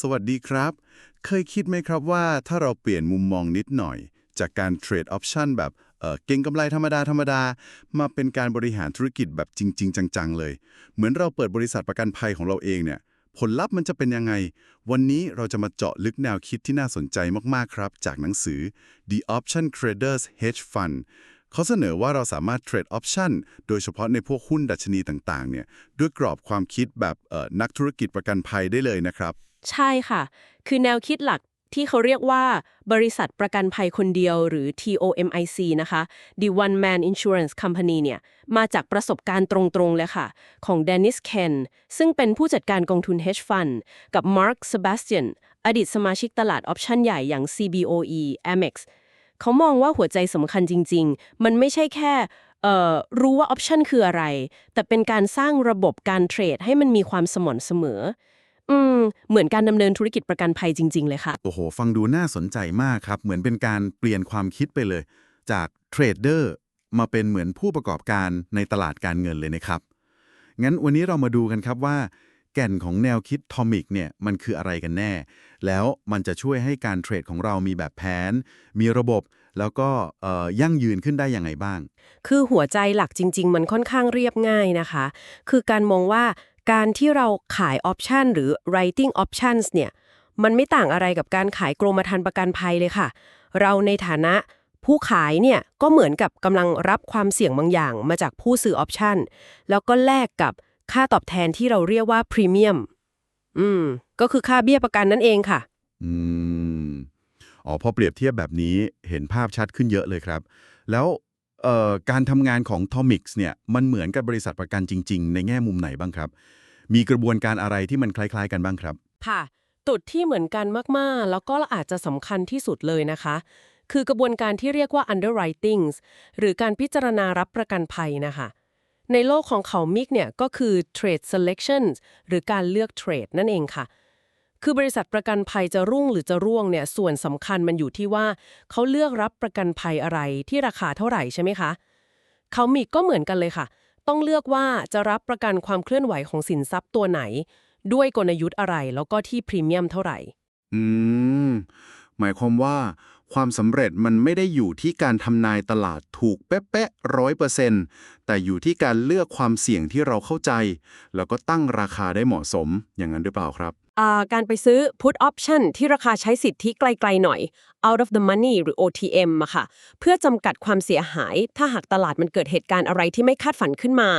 สวัสดีครับ เคยคิดไหมครับว่าถ้าเราเปลี่ยนมุมมองนิดหน่อย จากการเทรดออปชันแบบเอ่อเก่งกำไรธรรมดาธรรมดา มาเป็นการบริหารธุรกิจแบบจริง ๆ จัง ๆ เลย เหมือนเราเปิดบริษัทประกันภัยของเราเองเนี่ย ผลลัพธ์มันจะเป็นยังไง วันนี้เราจะมาเจาะลึกแนวคิดที่น่าสนใจมากๆครับ จากหนังสือ The Option Traders Hedge Fund เขาเสนอว่าเราสามารถเทรดออปชันโดยเฉพาะในพวกหุ้นดัชนีต่างๆเนี่ยด้วยกรอบความคิดแบบนักธุรกิจประกันภัยได้เลยนะครับ ใช่ค่ะ คือแนวคิดหลักที่เขาเรียกว่า บริษัทประกันภัยคนเดียวหรือ TOMIC นะคะ The One Man Insurance Company เนี่ย มาจากประสบการณ์ตรงๆเลยค่ะ ของ Dennis Ken ซึ่งเป็นผู้จัดการกองทุน hedge fund กับ Mark Sebastian อดีตสมาชิกตลาดออปชันใหญ่อย่าง CBOE Amex เขามองว่าหัวใจสำคัญจริง ๆ มันไม่ใช่แค่รู้ว่าออปชันคืออะไร แต่เป็นการสร้างระบบการเทรดให้มันมีความสม่ำเสมอ อืม เหมือนการดำเนินธุรกิจประกันภัยจริง ๆ เลยค่ะ โอ้โห ฟังดูน่าสนใจมากครับ เหมือนเป็นการเปลี่ยนความคิดไปเลย จากเทรดเดอร์มาเป็นเหมือนผู้ประกอบการในตลาดการเงินเลยนะครับ งั้นวันนี้เรามาดูกันครับว่า แก่นของแนวคิดทอมิกเนี่ยมันคืออะไรกันแน่ แล้วมันจะช่วยให้การเทรดของเรามีแบบแผน มีระบบ แล้วก็เอ่อยั่งยืนขึ้นได้ยังไงบ้าง คือหัวใจหลักจริง ๆ มันค่อนข้างเรียบง่ายนะคะ คือการมองว่า การที่เราขายออปชันหรือ writing options เนี่ย มันไม่ต่างอะไรกับการขายกรมธรรม์ประกันภัยเลยค่ะ เราในฐานะผู้ขายเนี่ย ก็เหมือนกับกำลังรับความเสี่ยงบางอย่างมาจากผู้ซื้อออปชันแล้วก็แลกกับค่าตอบแทนที่เราเรียกว่าพรีเมียม อืม ก็คือค่าเบี้ยประกันนั่นเองค่ะ อืม อ๋อ พอเปรียบเทียบแบบนี้เห็นภาพชัดขึ้นเยอะเลยครับ แล้ว การทำงานของ Tomix เนี่ยมันเหมือนกับบริษัทประกันจริง ๆ ในแง่มุมไหนบ้างครับ มีกระบวนการอะไรที่มันคล้ายๆ กันบ้างครับ ค่ะจุดที่เหมือนกันมากๆ แล้วก็อาจจะสำคัญที่สุดเลยนะคะ คือกระบวนการที่เรียกว่า underwriting หรือการพิจารณารับประกันภัยนะคะในโลกของเขามิกเนี่ยก็คือ trade selection หรือการเลือกเทรดนั่นเองค่ะ คือบริษัทประกันภัยจะรุ่งหรือจะร่วงเนี่ยส่วนสำคัญมันอยู่ที่ว่าเขาเลือกรับประกันภัยอะไรที่ราคาเท่าไหร่ใช่ไหมคะเขามิกก็เหมือนกันเลยค่ะ ต้องเลือกว่าจะรับประกันความเคลื่อนไหวของสินทรัพย์ตัวไหน ด้วยกลยุทธ์อะไร แล้วก็ที่พรีเมียมเท่าไหร่ อืม หมายความว่า ความสำเร็จมันไม่ได้อยู่ที่การทำนายตลาดถูกเป๊ะๆร้อยเปอร์เซ็นต์แต่อยู่ที่การเลือกความเสี่ยงที่เราเข้าใจ แล้วก็ตั้งราคาได้เหมาะสมอย่างนั้นหรือเปล่าครับ การไปซื้อ put option ที่ราคาใช้สิทธิไกลๆหน่อย out of the money หรือ OTM อะค่ะ เพื่อจำกัดความเสียหาย ถ้าหากตลาดมันเกิดเหตุการณ์อะไรที่ไม่คาดฝันขึ้นมา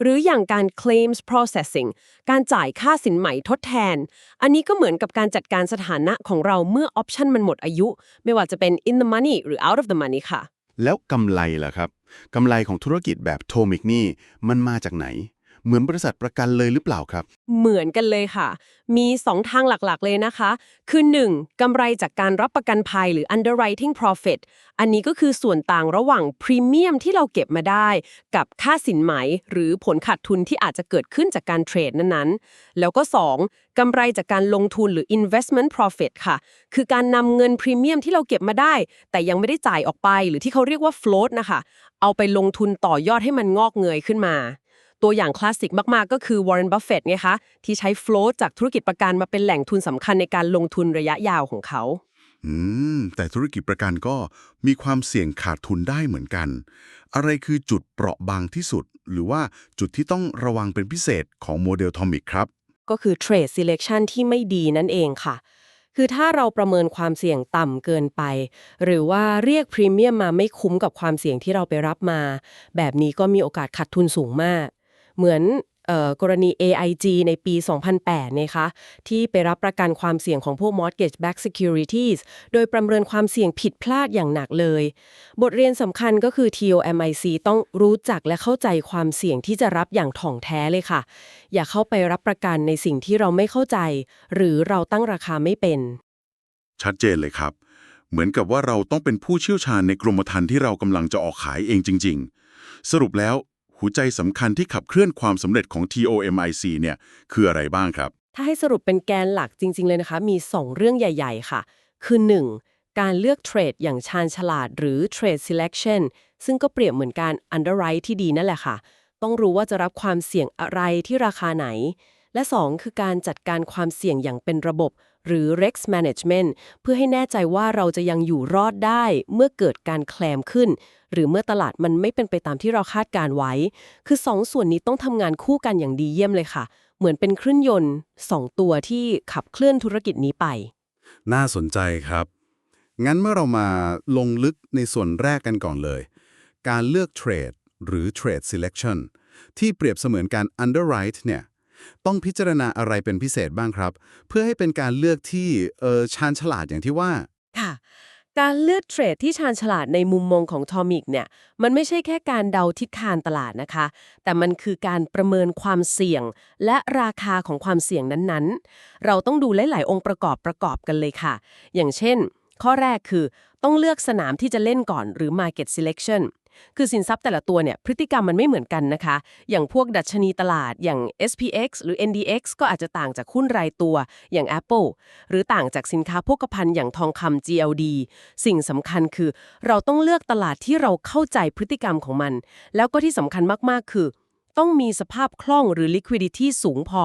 หรืออย่างการ claims processing การจ่ายค่าสินใหม่ทดแทน อันนี้ก็เหมือนกับการจัดการสถานะของเราเมื่อ option มันหมดอายุ ไม่ว่าจะเป็น in the money หรือ out of the money ค่ะ แล้วกำไรล่ะครับกำไรของธุรกิจแบบโทมิกนี่มันมาจากไหน เหมือนบริษัทประกันเลยหรือเปล่าครับ เหมือนกันเลยค่ะ มี 2 ทางหลักๆเลยนะคะ คือ 1. กำไรจากการรับประกันภัยหรือ underwriting profit อันนี้ก็คือส่วนต่างระหว่างพรีเมียมที่เราเก็บมาได้ กับค่าสินไหม หรือผลขาดทุนที่อาจจะเกิดขึ้นจากการเทรดนั้นๆ แล้วก็ 2. กำไรจากการลงทุนหรือ investment profit ค่ะ คือการนำเงินพรีเมียมที่เราเก็บมาได้ แต่ยังไม่ได้จ่ายออกไป หรือที่เขาเรียกว่า float นะคะ เอาไปลงทุนต่อยอดให้มันงอกเงยขึ้นมา ตัวอย่างคลาสสิกมาก ๆ ก็คือ Warren Buffett ไงคะ ที่ใช้ float จากธุรกิจประกันมาเป็นแหล่งทุนสำคัญในการลงทุนระยะยาวของเขา อืม แต่ธุรกิจประกันก็มีความเสี่ยงขาดทุนได้เหมือนกัน อะไรคือจุดเปราะบางที่สุด หรือว่าจุดที่ต้องระวังเป็นพิเศษของโมเดลทอมิกครับ ก็คือ trade selection ที่ไม่ดีนั่นเองค่ะ คือถ้าเราประเมินความเสี่ยงต่ำเกินไป หรือว่าเรียกพรีเมียมมาไม่คุ้มกับความเสี่ยงที่เราไปรับมา แบบนี้ก็มีโอกาสขาดทุนสูงมาก เหมือนออกรณี AIG ในปี 2008นะคะที่ไปรับประกันความเสี่ยงของพวก mortgage Back securities โดยประเมินความเสี่ยงผิดพลาดอย่างหนักเลย บทเรียนสำคัญก็คือ TOMIC ต้องรู้จักและเข้าใจความเสี่ยงที่จะรับอย่างถ่องแท้เลยค่ะ อย่าเข้าไปรับประกันในสิ่งที่เราไม่เข้าใจ หรือเราตั้งราคาไม่เป็น ชัดเจนเลยครับ เหมือนกับว่าเราต้องเป็นผู้เชี่ยวชาญในกรมธรรม์ที่เรากำลังจะออกขายเองจริง ๆ สรุปแล้ว หัวใจสำคัญที่ขับเคลื่อนความสำเร็จของ TOMIC เนี่ยคืออะไรบ้างครับ ถ้าให้สรุปเป็นแกนหลักจริง ๆ เลยนะคะ มี 2 เรื่องใหญ่ ๆ ค่ะ คือ 1. การเลือกเทรดอย่างชาญฉลาดหรือ trade selection ซึ่งก็เปรียบเหมือนการ underwrite ที่ดีนั่นแหละค่ะ ต้องรู้ว่าจะรับความเสี่ยงอะไรที่ราคาไหน และ 2 คือการจัดการความเสี่ยงอย่างเป็นระบบ หรือ risk management เพื่อให้แน่ใจว่าเราจะยังอยู่รอดได้เมื่อเกิดการแคลมขึ้น หรือเมื่อตลาดมันไม่เป็นไปตามที่เราคาดการไว้ คือ2ส่วนนี้ต้องทำงานคู่กันอย่างดีเยี่ยมเลยค่ะ เหมือนเป็นเครื่องยนต์ 2 ตัวที่ขับเคลื่อนธุรกิจนี้ไป น่าสนใจครับ งั้นเมื่อเรามาลงลึกในส่วนแรกกันก่อนเลย การเลือกเทรดหรือ Trade Selection ที่เปรียบเสมือนการ underwrite เนี่ย ต้องพิจารณาอะไรเป็นพิเศษบ้างครับ เพื่อให้เป็นการเลือกที่เออชาญฉลาดอย่างที่ว่า ค่ะการเลือกเทรดที่ชาญฉลาดในมุมมองของทอมิกเนี่ย มันไม่ใช่แค่การเดาทิศทางตลาดนะคะ แต่มันคือการประเมินความเสี่ยง และราคาของความเสี่ยงนั้นๆ เราต้องดูหลาย ๆ องค์ประกอบประกอบกันเลยค่ะ อย่างเช่น ข้อแรกคือต้องเลือกสนามที่จะเล่นก่อนหรือ market selection คือสินทรัพย์แต่ละตัวเนี่ยพฤติกรรมมันไม่เหมือนกันนะคะ อย่างพวกดัชนีตลาดอย่าง SPX หรือ NDX ก็อาจจะต่างจากหุ้นรายตัวอย่าง Apple หรือต่างจากสินค้าโภคภัณฑ์อย่างทองคำ GLD สิ่งสำคัญคือ เราต้องเลือกตลาดที่เราเข้าใจพฤติกรรมของมัน แล้วก็ที่สำคัญมากๆ คือ ต้องมีสภาพคล่องหรือ liquidity สูงพอ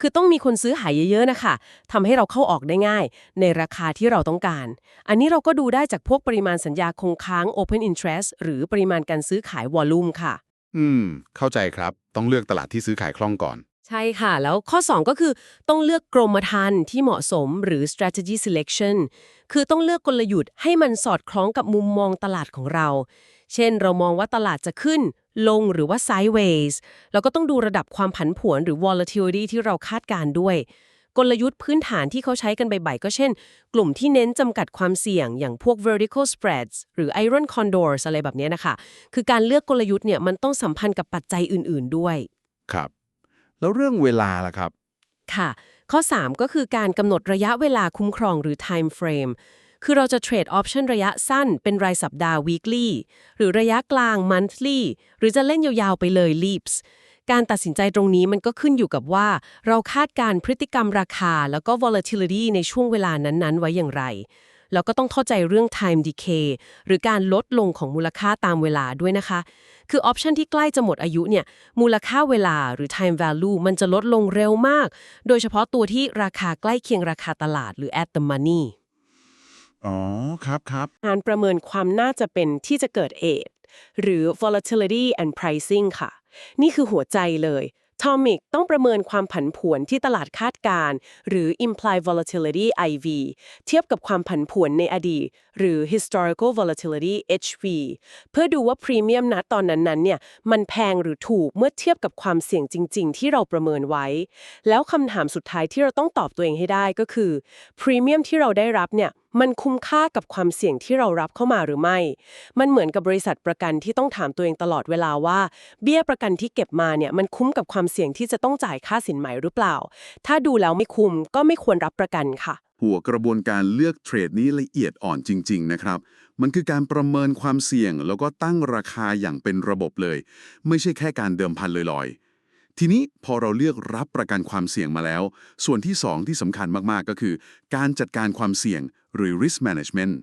คือต้องมีคนซื้อหายเยอะๆนะคะทำให้เราเข้าออกได้ง่าย ในราคาที่เราต้องการ อันนี้เราก็ดูได้จากพวกปริมาณสัญญาคงค้าง open interest หรือปริมาณการซื้อขายวอลลุ่มค่ะ อืม เข้าใจครับ ต้องเลือกตลาดที่ซื้อขายคล่องก่อน ใช่ค่ะ แล้วข้อ 2 ก็คือต้องเลือกกรมธรรม์ที่เหมาะสมหรือ strategy selection คือต้องเลือกกลยุทธ์ให้มันสอดคล้องกับมุมมองตลาดของเรา เช่น เรามองว่าตลาดจะขึ้น ลงหรือว่า sideways เราก็ต้องดูระดับความผันผวนหรือ volatility ที่เราคาดการณ์ด้วย กลยุทธ์พื้นฐานที่เขาใช้กันบ่อยๆก็เช่น กลุ่มที่เน้นจำกัดความเสี่ยง อย่างพวก vertical spreads หรือ iron condors อะไรแบบเนี้ยนะคะ คือการเลือกกลยุทธ์เนี่ยมันต้องสัมพันธ์กับปัจจัยอื่นๆด้วย ครับ แล้วเรื่องเวลาล่ะครับ ค่ะ ข้อ 3 ก็คือการกำหนดระยะเวลาคุ้มครองหรือ time frame คือเราจะเทรดออปชันระยะสั้นเป็นรายสัปดาห์ weekly หรือระยะกลาง monthly หรือจะเล่นยาวๆไปเลย leaps การตัดสินใจตรงนี้มันก็ขึ้นอยู่กับว่า เราคาดการณ์พฤติกรรมราคา แล้วก็ volatility ในช่วงเวลานั้นๆ ไว้อย่างไร แล้วก็ต้องเข้าใจเรื่อง time decay หรือการลดลงของมูลค่าตามเวลาด้วยนะคะ คือออปชันที่ใกล้จะหมดอายุเนี่ย มูลค่าเวลาหรือ time value มันจะลดลงเร็วมาก โดยเฉพาะตัวที่ราคาใกล้เคียงราคาตลาดหรือ at the money อ๋อ ครับครับ การประเมินความน่าจะเป็นที่จะเกิดเอทหรือ volatility and pricing ค่ะ นี่คือหัวใจเลย Tomic ต้องประเมินความผันผวนที่ตลาดคาดการณ์หรือ implied volatility IV เทียบกับความผันผวนในอดีต หรือ historical volatility HV เพื่อดูว่าพรีเมียมณตอนนั้นๆเนี่ยมันแพงหรือถูกเมื่อเทียบกับความเสี่ยงจริง ๆ ที่เราประเมินไว้ แล้วคำถามสุดท้ายที่เราต้องตอบตัวเองให้ได้ก็คือพรีเมียมที่เราได้รับเนี่ย มันคุ้มค่ากับความเสี่ยงที่เรารับเข้ามาหรือไม่ มันเหมือนกับบริษัทประกันที่ต้องถามตัวเองตลอดเวลาว่า เบี้ยประกันที่เก็บมาเนี่ยมันคุ้มกับความเสี่ยงที่จะต้องจ่ายค่าสินไหมหรือเปล่า ถ้าดูแล้วไม่คุ้มก็ไม่ควรรับประกันค่ะ หัวกระบวนการเลือกเทรดนี้ละเอียดอ่อนจริง ๆ นะครับ มันคือการประเมินความเสี่ยงแล้วก็ตั้งราคาอย่างเป็นระบบเลย ไม่ใช่แค่การเดิมพันลอยๆ ทีนี้พอเราเลือกรับประกันความเสี่ยงมาแล้ว ส่วนที่ 2 ที่สำคัญมาก ๆ ก็คือ การจัดการความเสี่ยงหรือ risk management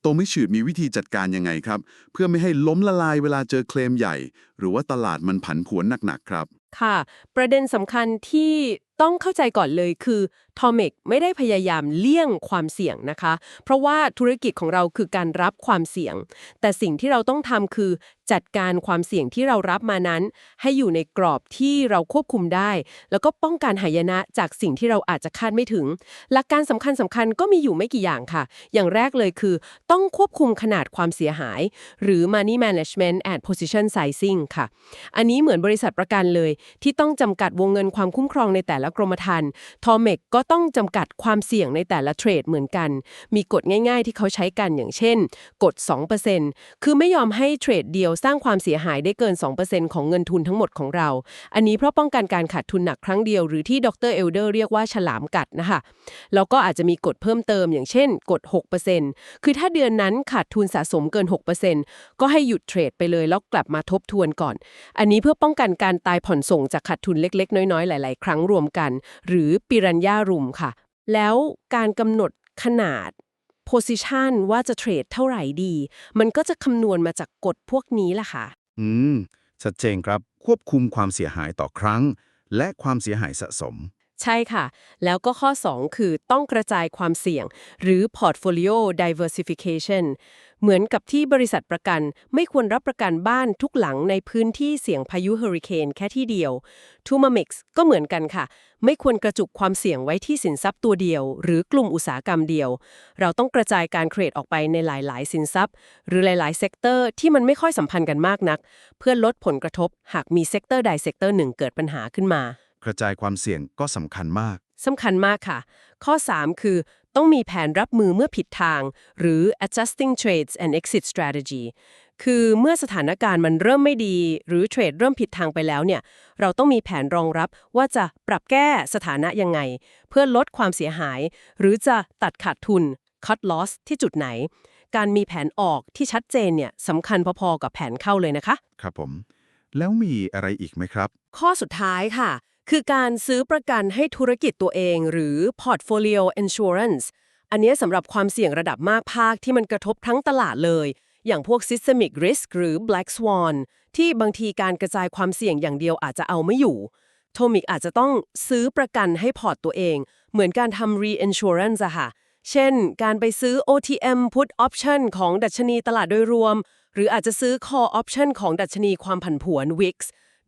โตไม่ฉืดมีวิธีจัดการยังไงครับ เพื่อไม่ให้ล้มละลายเวลาเจอเคลมใหญ่ หรือว่าตลาดมันผันผวนหนัก ๆ ครับ ค่ะ ประเด็นสำคัญที่ต้องเข้าใจก่อนเลยคือ ทอมิกไม่ได้พยายามเลี่ยงความเสี่ยงนะคะ เพราะว่าธุรกิจของเราคือการรับความเสี่ยง แต่สิ่งที่เราต้องทำคือจัดการความเสี่ยงที่เรารับมานั้น ให้อยู่ในกรอบที่เราควบคุมได้ แล้วก็ป้องกันหายนะจากสิ่งที่เราอาจจะคาดไม่ถึง หลักการสำคัญสำคัญก็มีอยู่ไม่กี่อย่างค่ะ อย่างแรกเลยคือ ต้องควบคุมขนาดความเสียหาย หรือ money management and position sizing ค่ะ อันนี้เหมือนบริษัทประกันเลย ที่ต้องจำกัดวงเงินความคุ้มครองในแต่ละกรมธรรม์ทอเมกก็ต้องจำกัดความเสี่ยงในแต่ละเทรดเหมือนกัน มีกฎง่ายๆที่เขาใช้กันอย่างเช่น กฎ 2%คือไม่ยอมให้เทรดเดียวสร้างความเสียหายได้เกิน 2%ของเงินทุนทั้งหมดของเรา อันนี้เพราะป้องกันการขาดทุนหนักครั้งเดียวหรือที่ดรเอลเดอร์เรียกว่าฉลามกัดนะคะ แล้วก็อาจจะมีกฎเพิ่มเติมอย่างเช่น กฎ 6%คือถ้าเดือนนั้นขาดทุนสะสมเกิน 6%ก็ให้หยุดเทรดไปเลยแล้วกลับมาทบทวนก่อน อันนี้เพื่อป้องกันการตายผ่อนส่งจากขาดทุนเล็กๆ น้อยๆ หลาย ๆ ครั้งรวมกัน หรือปิรันย่ารมค่ะ แล้วการกำหนดขนาด position ว่าจะเทรดเท่าไหร่ดี มันก็จะคำนวณมาจากกฎพวกนี้แหละค่ะ อืม ชัดเจนครับ ควบคุมความเสียหายต่อครั้ง และความเสียหายสะสม ใช่ค่ะ แล้วก็ข้อ 2 คือต้องกระจายความเสี่ยง หรือ portfolio diversification เหมือนกับที่บริษัทประกันไม่ควรรับประกันบ้านทุกหลังในพื้นที่เสี่ยงพายุเฮอริเคนแค่ที่เดียว t u m a m i x ก็เหมือนกันค่ะ ไม่ควรกระจุกความเสี่ยงไว้ที่สินทรัพย์ตัวเดียว หรือกลุ่มอุตสาหกรรมเดียว เราต้องกระจายการเทรดออกไปในหลาย ๆ สินทรัพย์ หรือหลาย ๆ เซกเตอร์ที่มันไม่ค่อยสัมพันธ์กันมากนัก เพื่อลดผลกระทบหากมีเซกเตอร์ใดเซกเตอร์หนึ่งเกิดปัญหาขึ้นมา กระจายความเสี่ยงก็สำคัญมาก สำคัญมากค่ะ ข้อ 3 คือ ต้องมีแผนรับมือเมื่อผิดทาง หรือ adjusting trades and exit strategy คือเมื่อสถานการณ์มันเริ่มไม่ดี หรือเทรดเริ่มผิดทางไปแล้วเนี่ย เราต้องมีแผนรองรับว่าจะปรับแก้สถานะยังไง เพื่อลดความเสียหาย หรือจะตัดขาดทุน cut loss ที่จุดไหน การมีแผนออกที่ชัดเจนเนี่ยสำคัญพอๆกับแผนเข้าเลยนะคะ ครับผม แล้วมีอะไรอีกไหมครับ ข้อสุดท้ายค่ะ คือการซื้อประกันให้ธุรกิจตัวเอง หรือ portfolio insurance อันนี้สำหรับความเสี่ยงระดับมากภาคที่มันกระทบทั้งตลาดเลย อย่างพวก systemic risk หรือ black swan ที่บางทีการกระจายความเสี่ยงอย่างเดียวอาจจะเอาไม่อยู่ โทมิกอาจจะต้องซื้อประกันให้พอร์ตตัวเอง เหมือนการทำ reinsurance อะค่ะ เช่น การไปซื้อ OTM put option ของดัชนีตลาดโดยรวม หรืออาจจะซื้อ call option ของดัชนีความผันผวน WIX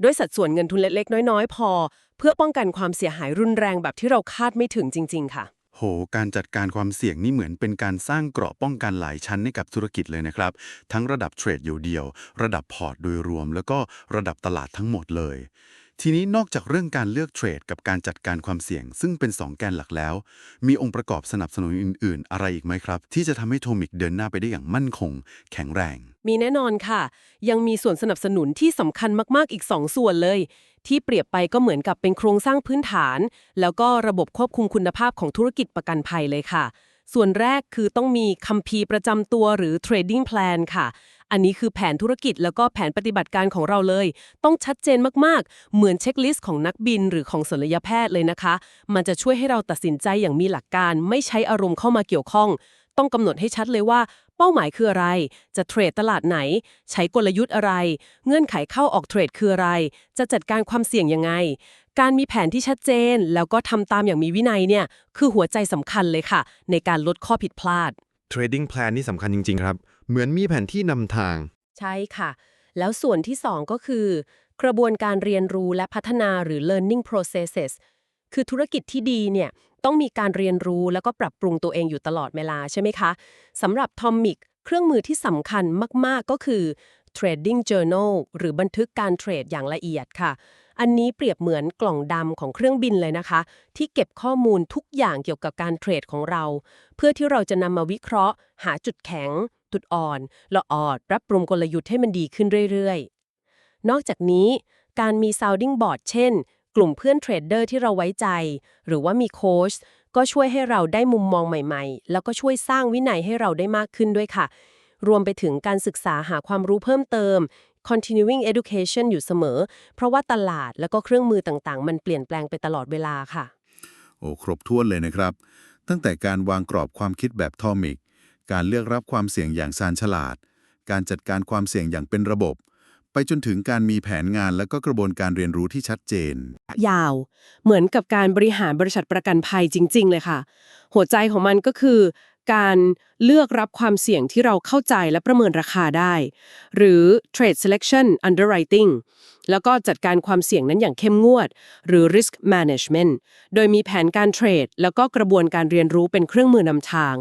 ด้วยสัดส่วนเงินทุนเล็กๆ น้อยๆ พอ เพื่อป้องกันความเสียหายรุนแรงแบบที่เราคาดไม่ถึงจริง ๆ ค่ะ โห การจัดการความเสี่ยงนี่เหมือนเป็นการสร้างเกราะป้องกันหลายชั้นให้กับธุรกิจเลยนะครับ ทั้งระดับเทรดเดียวๆระดับพอร์ตโดยรวม แล้วก็ระดับตลาดทั้งหมดเลย ทีนี้นอกจากเรื่องการเลือกเทรดกับการจัดการความเสี่ยง ซึ่งเป็น 2 แกนหลักแล้ว มีองค์ประกอบสนับสนุนอื่น ๆ อะไรอีกไหมครับ ที่จะทำให้โทมิกเดินหน้าไปได้อย่างมั่นคง แข็งแรง มีแน่นอนค่ะ ยังมีส่วนสนับสนุนที่สำคัญมากๆอีก 2 ส่วนเลย ที่เปรียบไปก็เหมือนกับเป็นโครงสร้างพื้นฐาน แล้วก็ระบบควบคุมคุณภาพของธุรกิจประกันภัยเลยค่ะส่วนแรกคือต้องมีคัมภีร์ประจำตัวหรือ trading plan ค่ะ อันนี้คือแผนธุรกิจแล้วก็แผนปฏิบัติการของเราเลย ต้องชัดเจนมากๆ เหมือนเช็คลิสต์ของนักบินหรือของศัลยแพทย์เลยนะคะ มันจะช่วยให้เราตัดสินใจอย่างมีหลักการ ไม่ใช้อารมณ์เข้ามาเกี่ยวข้อง ต้องกำหนดให้ชัดเลยว่า เป้าหมายคืออะไร จะเทรดตลาดไหน ใช้กลยุทธ์อะไร เงื่อนไขเข้าออกเทรดคืออะไร จะจัดการความเสี่ยงยังไงการมีแผนที่ชัดเจนแล้วก็ทำตามอย่างมีวินัยเนี่ย คือหัวใจสำคัญเลยค่ะ ในการลดข้อผิดพลาด Trading Plan นี่สำคัญจริง ๆ ครับ เหมือนมีแผนที่นำทาง ใช่ค่ะ แล้วส่วนที่ 2 ก็คือ กระบวนการเรียนรู้และพัฒนาหรือ learning processes คือธุรกิจที่ดีเนี่ยต้องมีการเรียนรู้แล้วก็ปรับปรุงตัวเองอยู่ตลอดเวลาใช่ไหมคะสำหรับทอมมิกเครื่องมือที่สำคัญมาก ๆ ก็คือ trading journal หรือบันทึกการเทรดอย่างละเอียดค่ะ อันนี้เปรียบเหมือนกล่องดำของเครื่องบินเลยนะคะ ที่เก็บข้อมูลทุกอย่างเกี่ยวกับการเทรดของเรา เพื่อที่เราจะนำมาวิเคราะห์ หาจุดแข็ง จุดอ่อนละออดรับปรุงกลยุทธ์ให้มันดีขึ้นเรื่อยๆ นอกจากนี้ การมี sounding board เช่น กลุ่มเพื่อนเทรดเดอร์ที่เราไว้ใจ หรือว่ามีโค้ชก็ช่วยให้เราได้มุมมองใหม่ๆ แล้วก็ช่วยสร้างวินัยให้เราได้มากขึ้นด้วยค่ะ รวมไปถึงการศึกษาหาความรู้เพิ่มเติม continuing education อยู่เสมอ เพราะว่าตลาดแล้วก็เครื่องมือต่างๆ มันเปลี่ยนแปลงไปตลอดเวลาค่ะ โอ้ ครบถ้วนเลยนะครับ ตั้งแต่การวางกรอบความคิดแบบทอมิก การเลือกรับความเสี่ยงอย่างชาญฉลาด การจัดการความเสี่ยงอย่างเป็นระบบ ไปจนถึงการมีแผนงานและก็กระบวนการเรียนรู้ที่ชัดเจน ยาว เหมือนกับการบริหารบริษัทประกันภัยจริง ๆ เลยค่ะ หัวใจของมันก็คือ การเลือกรับความเสี่ยงที่เราเข้าใจและประเมินราคาได้ หรือ trade selection underwriting แล้วก็จัดการความเสี่ยงนั้นอย่างเข้มงวด หรือ risk management โดยมีแผนการเทรด แล้วก็กระบวนการเรียนรู้เป็นเครื่องมือนำทาง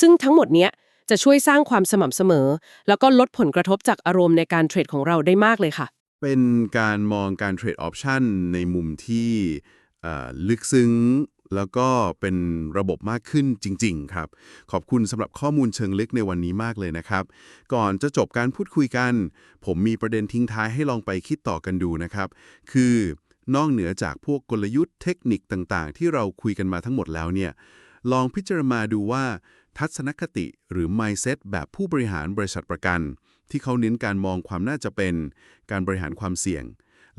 ซึ่งทั้งหมดเนี้ยจะช่วยสร้างความสม่ำเสมอ แล้วก็ลดผลกระทบจากอารมณ์ในการเทรดของเราได้มากเลยค่ะ เป็นการมองการเทรดออปชันในมุมที่ลึกซึ้งแล้วก็เป็นระบบมากขึ้นจริง ๆ ครับ ขอบคุณสำหรับข้อมูลเชิงลึกในวันนี้มากเลยนะครับ ก่อนจะจบการพูดคุยกัน ผมมีประเด็นทิ้งท้ายให้ลองไปคิดต่อกันดูนะครับ คือนอกเหนือจากพวกกลยุทธ์เทคนิคต่างๆ ที่เราคุยกันมาทั้งหมดแล้วเนี่ย ลองพิจารณาดูว่า ทัศนคติหรือ mindset แบบผู้บริหารบริษัทประกัน ที่เขาเน้นการมองความน่าจะเป็น การบริหารความเสี่ยง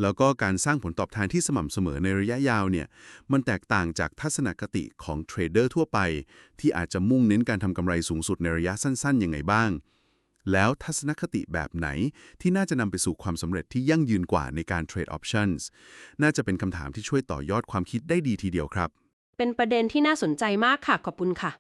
แล้วก็การสร้างผลตอบแทนที่สม่ำเสมอในระยะยาวเนี่ยมันแตกต่างจากทัศนคติของเทรดเดอร์ทั่วไป ที่อาจจะมุ่งเน้นการทำกำไรสูงสุดในระยะสั้นๆยังไงบ้าง แล้วทัศนคติแบบไหนที่น่าจะนำไปสู่ความสำเร็จที่ยั่งยืนกว่าในการเทรดออปชั่นน่าจะเป็นคำถามที่ช่วยต่อยอดความคิดได้ดีทีเดียวครับ เป็นประเด็นที่น่าสนใจมากค่ะขอบคุณค่ะ